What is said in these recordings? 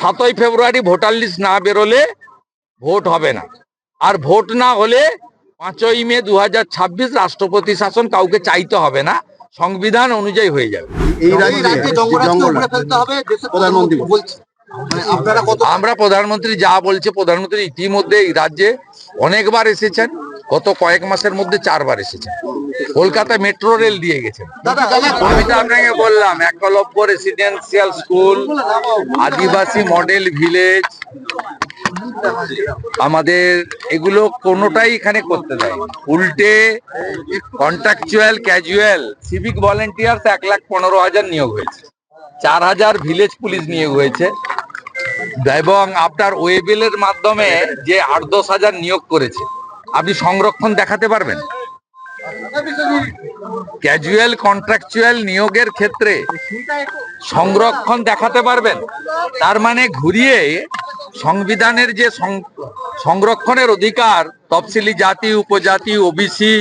সাতই ফেব্রুয়ারি voter list না বেরোলে ভোট হবে না। আর ভোট না হলে পাঁচই মে দু হাজার ছাব্বিশ রাষ্ট্রপতি শাসন কাউকে চাইতে হবে না সংবিধান অনুযায়ী হয়ে যাবে। মানে আপনারা কত আমরা প্রধানমন্ত্রী যা বলছে প্রধানমন্ত্রী ইতিমধ্যে এই রাজ্যে অনেকবার এসেছেন। গত কয়েক মাসের মধ্যে চারবার এসেছেন। কলকাতায় মেট্রো রেল দিয়ে গেছেন। দাদা আমি তো আপনাকে বললাম? একলব্য রেসিডেন্সিয়াল স্কুল আদিবাসী মডেল ভিলেজ আমাদের এগুলো কোনোটাই এখানে করতে দেয়। উল্টে কন্ট্রাকচুয়াল ক্যাজুয়াল সিভিক ভলেন্টিয়ার্স এক লাখ পনেরো হাজার নিয়োগ হয়েছে। চার হাজার ভিলেজ পুলিশ নিয়োগ হয়েছে। এবং আপনার ওয়েবেলের মাধ্যমে যে আট দশ হাজার নিয়োগ করেছে আপনি সংরক্ষণ দেখাতে পারবেন? ক্যাজুয়াল কন্ট্রাকচুয়াল নিয়োগের ক্ষেত্রে সংরক্ষণ দেখাতে পারবেন। তার মানে ঘুরিয়ে সংবিধানের যে সংরক্ষণের অধিকার, তফসিলি জাতি, উপজাতি ওবিসি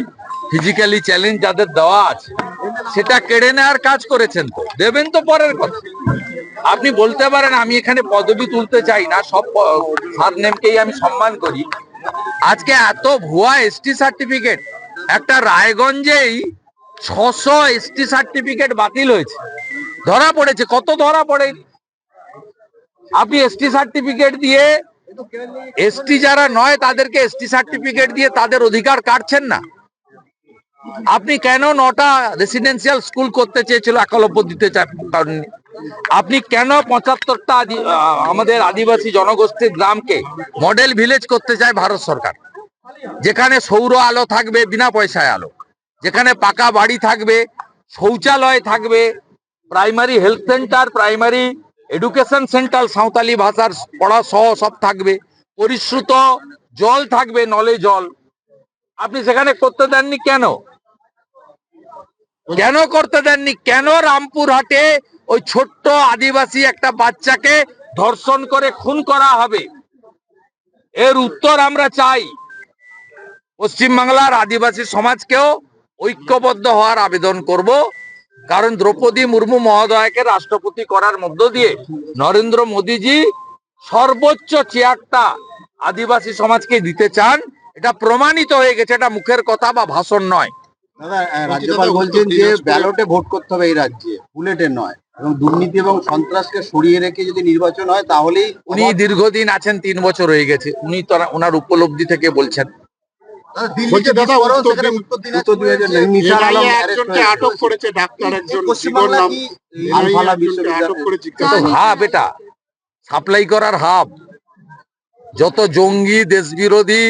ফিজিক্যালি চ্যালেঞ্জ যাদের দেওয়া আছে, সেটা কেড়ে নেওয়ার কাজ করেছেন তো। দেবেন তো পরের কথা। আপনি বলতে পারেন, আমি এখানে পদবি তুলতে চাই না, সব সারনেমকেই আমি সম্মান করি। আজকে এত ভুয়া এসটি সার্টিফিকেট একটা রায়গঞ্জেই ছশো এসটি সার্টিফিকেট বাতিল হয়েছে। ধরা পড়েছে, কত ধরা পড়ে? আপনি এসটি সার্টিফিকেট দিয়ে এসটি যারা নয়, তাদেরকে এসটি সার্টিফিকেট দিয়ে তাদের অধিকার কাটছেন না। আপনি কেন নটা রেসিডেন্সিয়াল স্কুল করতে চেয়েছিল? একলব্য দিতে চান- আপনি কেন পঁচাত্তরটা আমাদের আদিবাসী জনগোষ্ঠীর গ্রামকে মডেল ভিলেজ করতে চায় ভারত সরকার? যেখানে সৌর আলো থাকবে বিনা পয়সায় আলো, যেখানে পাকা বাড়ি থাকবে, শৌচালয় থাকবে primary health centre primary education centre Santali ভাষার পড়া সহ সব থাকবে, পরিশ্রুত জল থাকবে নলে জল। আপনি সেখানে করতে দেননি কেন? কেন করতে দেননি? কেন রামপুরহাটে ওই ছোট্ট আদিবাসী একটা বাচ্চাকে ধর্ষণ করে খুন করা হবে। এর উত্তর আমরা চাই। পশ্চিমবাংলার আদিবাসী সমাজকেও ঐক্যবদ্ধ হওয়ার আবেদন করব। কারণ দ্রৌপদী মুর্মু মহোদয়কে রাষ্ট্রপতি করার মধ্য দিয়ে নরেন্দ্র মোদীজি সর্বোচ্চ চেয়ারটা আদিবাসী সমাজকে দিতে চান। এটা প্রমাণিত হয়ে গেছে এটা মুখের কথা বা ভাষণ নয়। দাদা রাজ্যপাল বলছেন যে ব্যালটে ভোট করতে হবে এই রাজ্যে বুলেটে নয়। এবং দুর্নীতি এবং সন্ত্রাসকে সরিয়ে রেখে যদি নির্বাচন হয় তাহলেই উনি দীর্ঘদিন আছেন তিন বছর হয়ে গেছে। উনি তো ওনার উপলব্ধি থেকে বলছেন। দাদা, দিল্লিতে বলছে দাদা, বিস্ফোরণ, উত্তর সেখানে দিন- উত্তর উত্তর দিনাজপুরে দিনাজপুরে যে- নিসার আলম এনআইএ arrest একজনকে হয়েছে। আটক করেছে ডাক্তার একজন শিবর পশ্চিমবাংলা নাম কি আলফালা NIA একজনকে আটক করে জিজ্ঞাসা তো হাব এটা সাপ্লাই করার হাব। যত জঙ্গি দেশ বিরোধী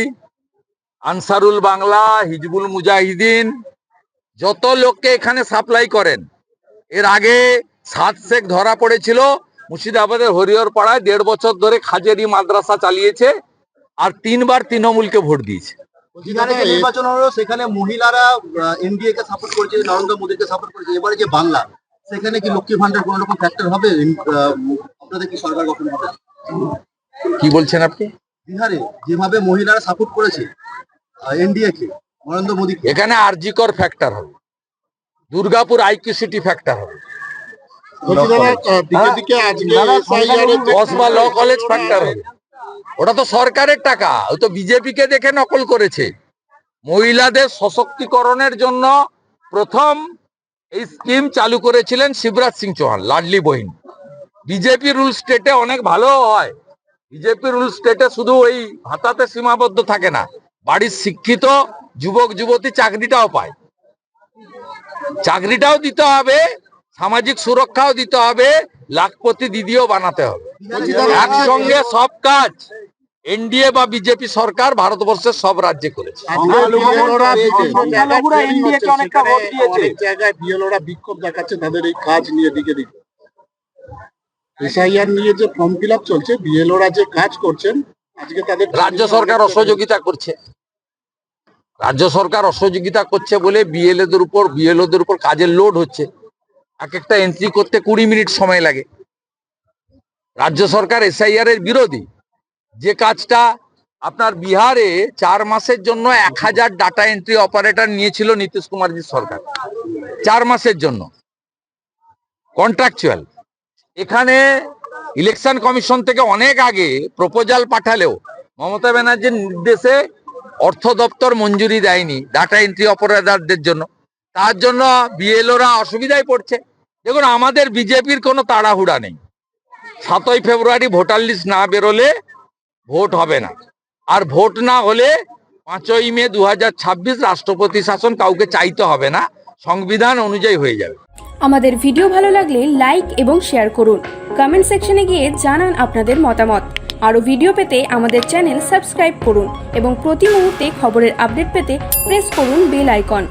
আনসারুল বাংলা হিজবুল মুজাহিদিন যত লোককে এখানে সাপ্লাই করেন এর আগে সাত শেখ ধরা পড়েছিল। মুর্শিদাবাদের হরিহর পাড়ায় দেড় বছর ধরে খাজেরি মাদ্রাসা চালিয়েছে আর তিনবার তৃণমূলকে ভোট দিয়েছে। নির্বাচন হলো সেখানে মহিলারা এনডিএ কে সাপোর্ট করেছে নরেন্দ্র মোদীকে সাপোর্ট করেছে। এবারে যে বাংলা সেখানে কি লক্ষ্মী ভান্ডার কোনো রকম ফ্যাক্টর হবে আপনাদের কি সরকার গঠন হবে? কি বলছেন আপনি? বিহারে যেভাবে মহিলারা সাপোর্ট করেছে এনডিএ কে নরেন্দ্র মোদীকে। এখানে আরজিকর ফ্যাক্টর হবে। দুর্গাপুর আইকিউ সিটি ফ্যাক্টর হবে। কসমা ল কলেজ। ফ্যাক্টর ওটা তো সরকারের টাকা। ওই তো বিজেপি কে দেখে নকল করেছে। মহিলাদের সশক্তিকরণের জন্য প্রথম এই স্কিম চালু করেছিলেন শিবরাজ সিং চৌহান লাডলি বহিন। বিজেপি রুল স্টেটে অনেক ভালো হয়। বিজেপি রুল স্টেটে শুধু ওই ভাতাতে সীমাবদ্ধ থাকে না। বাড়ির শিক্ষিত যুবক যুবতী চাকরিটাও পায়। চাকরিটাও দিতে হবে। সামাজিক সুরক্ষাও দিতে হবে লাখপতি দিদিও বানাতে হবে। একসঙ্গে সব কাজ এনডিএ বা বিজেপি সরকার ভারতবর্ষের সব রাজ্যে করেছে। বিক্ষোভ দেখাচ্ছে তাদের এই কাজ নিয়ে দিকে দিকে। এসআইআর নিয়ে যে ফর্ম ফিল আপ চলছে বিএলওরা যে কাজ করছেন আজকে তাদের রাজ্য সরকার অসহযোগিতা করছে। রাজ্য সরকার অসহযোগিতা করছে বলে বিএলএদের উপর বিএলওদের উপর কাজের লোড হচ্ছে। এক একটা এন্ট্রি করতে কুড়ি মিনিট সময় লাগে। রাজ্য সরকার এসআইআর এর বিরোধী। যে কাজটা আপনার বিহারে চার মাসের জন্য এক হাজার ডাটা এন্ট্রি অপারেটর নিয়েছিল নীতিশ কুমারজি সরকার। চার মাসের জন্য। কন্ট্রাকচুয়াল এখানে ইলেকশন কমিশন থেকে অনেক আগে প্রপোজাল পাঠালেও মমতা ব্যানার্জির নির্দেশে অর্থ দপ্তর মঞ্জুরি দেয়নি ডাটা এন্ট্রি অপারেটরদের জন্য। তার জন্য বিএলওরা অসুবিধায় পড়ছে। দেখুন, আমাদের বিজেপির কোনো তাড়াহুড়া নেই। সাতই ফেব্রুয়ারি ভোটার লিস্ট না বেরোলে ভোট হবে না। আর ভোট না হলে পাঁচই মে দু রাষ্ট্রপতি শাসন কাউকে চাইতে হবে না, সংবিধান অনুযায়ী হয়ে যাবে। আমাদের ভিডিও ভালো লাগলে লাইক এবং শেয়ার করুন। কমেন্ট সেকশনে গিয়ে জানান আপনাদের মতামত। আরও ভিডিও পেতে আমাদের চ্যানেল সাবস্ক্রাইব করুন এবং প্রতি মুহূর্তে খবরের আপডেট পেতে প্রেস করুন বেল আইকন।